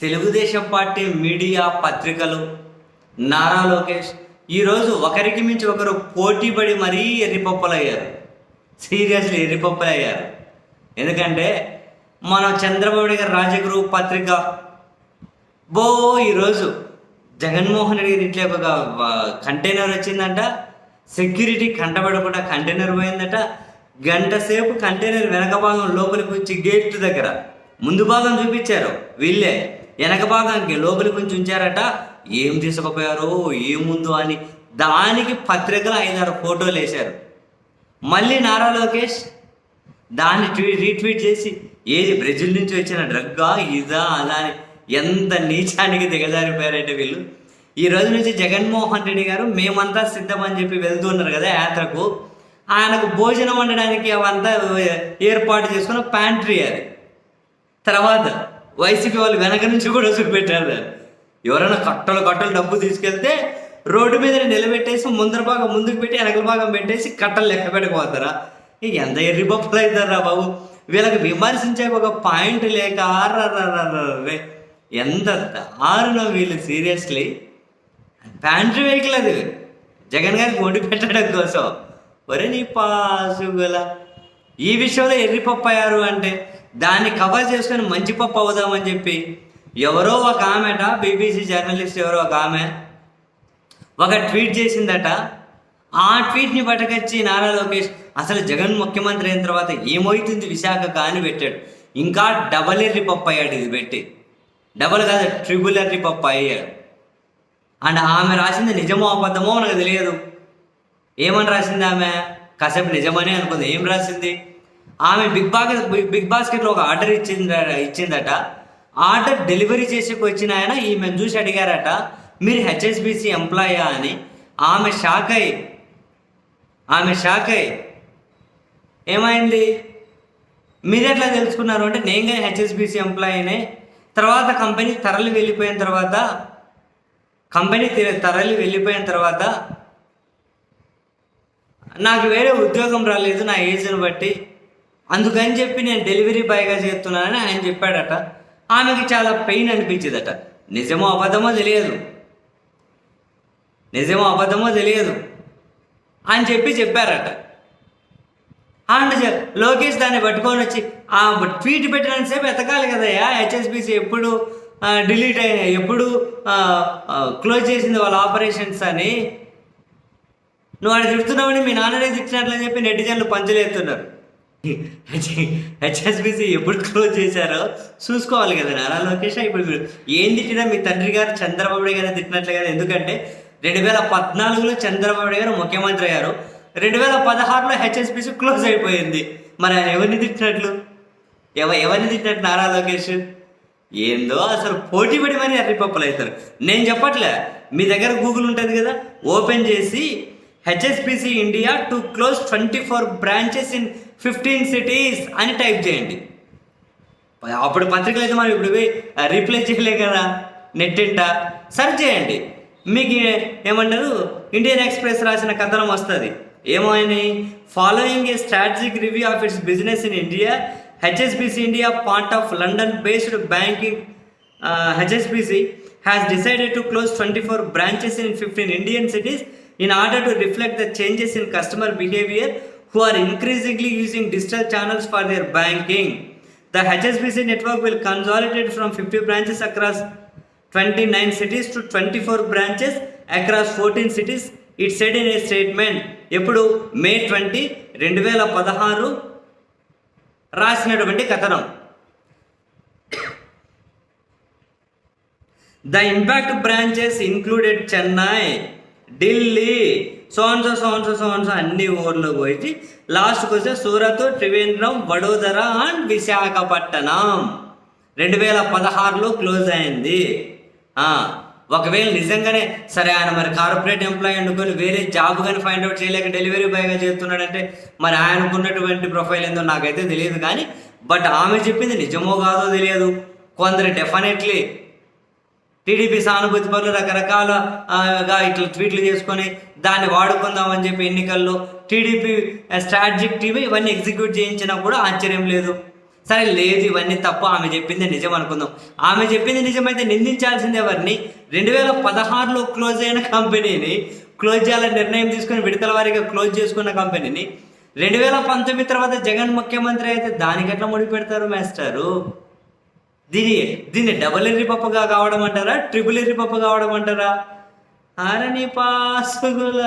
Telugu Desam party media పత్రికలు నారా లోకేష్ ఈరోజు ఒకరికి మించి ఒకరు పోటీపడి మరీ ఎర్రిపప్పలయ్యారు. సీరియస్లీ ఎర్రిపప్పలయ్యారు. ఎందుకంటే మన చంద్రబాబు గారి రాజగురు పత్రిక బో ఈరోజు జగన్మోహన్ రెడ్డి గారి ఇంట్లో ఒక కంటైనర్ వచ్చిందంట. సెక్యూరిటీ కంటపడకుండా కంటైనర్ పోయిందట. గంట సేపు కంటైనర్ వెనక భాగం లోపలికి వచ్చి గేట్ దగ్గర. ముందు భాగం చూపించారు వీళ్ళే. వెనక భాగానికి లోపలి కొంచెం ఉంచారట ఏం తీసుకుపోయారో ఏముందో అని దానికి పత్రికలు ఐదారు ఫోటోలు వేశారు. మళ్ళీ నారా లోకేష్ దాన్ని ట్వీ- రీట్వీట్ చేసి ఏది బ్రెజిల్ నుంచి వచ్చిన డ్రగ్గా ఇదా అలా అని ఎంత నీచానికి దిగజారిపోయారంటే వీళ్ళు. ఈ రోజు నుంచి జగన్మోహన్ రెడ్డి గారు మేమంతా సిద్ధమని చెప్పి వెళ్తున్నారు కదా యాత్రకు. ఆయనకు భోజనం వండడానికి అవంతా ఏర్పాటు చేసుకున్న ప్యాంట్రీ అది. తర్వాత వైసీపీ వాళ్ళు వెనక నుంచి కూడా చూపెట్టారు ఎవరైనా కట్టలు కట్టలు డబ్బు తీసుకెళ్తే రోడ్డు మీద నిలబెట్టేసి ముందర భాగం ముందుకు పెట్టి వెనకల భాగం పెట్టేసి కట్టలు లెక్క పెట్టకపోతారా ఇక ఎంత ఎర్రి బొప్పలు అవుతారా బాబు. వీళ్ళకి విమర్శించే ఒక పాయింట్ లేక ఆర్రే ఎంత దారుణం వీళ్ళు సీరియస్లీ ప్యాంట్రీ వెహికల్ అది. జగన్ గారికి వండి పెట్టడం కోసం. ఒరే నీ పాసుగల. ఈ విషయంలో ఎర్రి పప్పు అయ్యారు అంటే దాన్ని కవర్ చేసుకొని మంచి పప్పు అవుదామని చెప్పి ఎవరో ఒక ఆమెట బీబీసీ జర్నలిస్ట్ ఎవరో ఒక ఆమె ఒక ట్వీట్ చేసిందట. ఆ ట్వీట్ని పట్టుకొచ్చి నారా లోకేష్ అసలు జగన్ ముఖ్యమంత్రి అయిన తర్వాత ఏమవుతుంది విశాఖ కాని పెట్టాడు. ఇంకా డబల్ ఎర్రి పప్పు అయ్యాడు ఇది పెట్టి. డబల్ కాదు ట్రిపుల్ ఎర్రి పప్పు అయ్యాడు. అండ్ ఆమె రాసింది నిజమో అబద్ధమో నాకు తెలియదు. ఏమని రాసింది ఆమె? కాసేపు నిజమని అనుకుంది. ఏం రాసింది? ఆమె బిగ్ బాస్ బిగ్ బాస్కెట్లో ఒక ఆర్డర్ ఇచ్చింద ఇచ్చిందట. ఆర్డర్ డెలివరీ చేసేకి వచ్చిన ఆయన ఈమెను చూసి అడిగారట మీరు హెచ్ఎస్బిసి ఎంప్లాయా అని. ఆమె షాక్ అయి ఆమె షాక్ అయి ఏమైంది? మీరు ఎట్లా తెలుసుకున్నారు? అంటే నేను కానీ హెచ్ఎస్బిసి ఎంప్లాయీనే. తర్వాత కంపెనీ తరలి వెళ్ళిపోయిన తర్వాత కంపెనీ తరలి వెళ్ళిపోయిన తర్వాత నాకు వేరే ఉద్యోగం రాలేదు నా ఏజ్ని బట్టి. అందుకని చెప్పి నేను డెలివరీ బాయ్గా చేస్తున్నానని ఆయన చెప్పాడట. ఆమెకి చాలా పెయిన్ అనిపించేదట. నిజమో అబద్ధమో తెలియదు. నిజమో అబద్ధమో తెలియదు అని చెప్పి చెప్పారట. అండ్ లోకేష్ దాన్ని పట్టుకొని వచ్చి ఆ ట్వీట్ పెట్టినంతసేపు ఎతకాలి కదయ్యా? హెచ్ఎస్బిసి ఎప్పుడు డిలీట్ అయిన ఎప్పుడు క్లోజ్ చేసింది వాళ్ళ ఆపరేషన్స్ అని నువ్వు ఆయన తిడుతున్నావని మీ నాన్ననే తిట్టినట్లని చెప్పి నెటిజన్లు పంచలేస్తున్నారు. హెచ్ఎస్బిసి ఎప్పుడు క్లోజ్ చేశారో చూసుకోవాలి కదా నారా లోకేష్ ఇప్పుడు మీరు ఏం తిట్టినా మీ తండ్రి గారు చంద్రబాబు గారు తిట్టినట్లే కదా ఎందుకంటే రెండు వేల పద్నాలుగులో చంద్రబాబు గారు ముఖ్యమంత్రి అయ్యారు. రెండు వేల పదహారులో హెచ్ఎస్బిసి క్లోజ్ అయిపోయింది. మరి ఆయన ఎవరిని తిట్టినట్లు? ఎవ ఎవరిని తిట్టినట్టు నారా లోకేష్? ఏందో అసలు పోటీ పడి మరీ ఎర్రిపప్పులు అవుతారు. నేను చెప్పట్లే మీ దగ్గర గూగుల్ ఉంటుంది కదా ఓపెన్ చేసి HSBC India to close twenty four branches in fifteen cities అని టైప్ చేయండి. అప్పుడు పత్రికలు అయితే మనం ఇప్పుడు రీప్లే చేయలే కదా నెట్ ఇంట. సర్చ్ చేయండి. మీకు ఏమంటారు? ఇండియన్ ఎక్స్ప్రెస్ రాసిన కథనం వస్తుంది. ఏమైంది following a strategic review of its business in India HSBC India part of London based banking HSBC has decided to close twenty four branches in fifteen Indian cities in order to reflect the changes in customer behaviour who are increasingly using digital channels for their banking. The HSBC network will consolidate from 50 branches across 29 cities to 24 branches across 14 cities. It said in a statement ఎప్పుడు May twenty రెండు వేల పదహారు రాసినటువంటి కథనం the impact branches included Chennai Delhi. సోన్సో సోన్సో సోన్సో అన్ని ఊర్లు పోయి లాస్ట్కి వస్తే సూరత్ త్రివేంద్రం వడోదర అండ్ విశాఖపట్నం. రెండు వేల పదహారులో క్లోజ్ అయింది. ఒకవేళ నిజంగానే సరే ఆయన మరి కార్పొరేట్ ఎంప్లాయీ అనుకొని వేరే జాబ్ కానీ ఫైండ్ అవుట్ చేయలేక డెలివరీ బాయ్గా చేస్తున్నాడంటే మరి ఆయనకున్నటువంటి ప్రొఫైల్ ఏందో నాకైతే తెలియదు కానీ బట్ ఆమె చెప్పింది నిజమో కాదో తెలియదు. కొందరు డెఫినెట్లీ టీడీపీ సానుభూతి పనులు రకరకాల ఇట్లా ట్వీట్లు చేసుకొని దాన్ని వాడుకుందామని చెప్పి ఎన్నికల్లో టీడీపీ స్ట్రాటజిక్ టీవీ ఇవన్నీ ఎగ్జిక్యూట్ చేయించినా కూడా ఆశ్చర్యం లేదు. సరే లేదు ఇవన్నీ తప్పు ఆమె చెప్పింది నిజం అనుకుందాం. ఆమె చెప్పింది నిజమైతే నిందించాల్సింది ఎవరిని? రెండు వేల పదహారులో క్లోజ్ అయిన కంపెనీని క్లోజ్ చేయాలని నిర్ణయం తీసుకుని విడతల వారీగా క్లోజ్ చేసుకున్న కంపెనీని రెండు వేల పంతొమ్మిది తర్వాత జగన్ ముఖ్యమంత్రి అయితే దానికి ఎట్లా ముడి పెడతారు మాస్టారు. దీని దీన్ని డబుల్ ఎర్రి పప్పుగా కావడం అంటారా ట్రిపుల్ ఎర్రి పప్పు కావడం అంటారా? అరణి పాసుగుల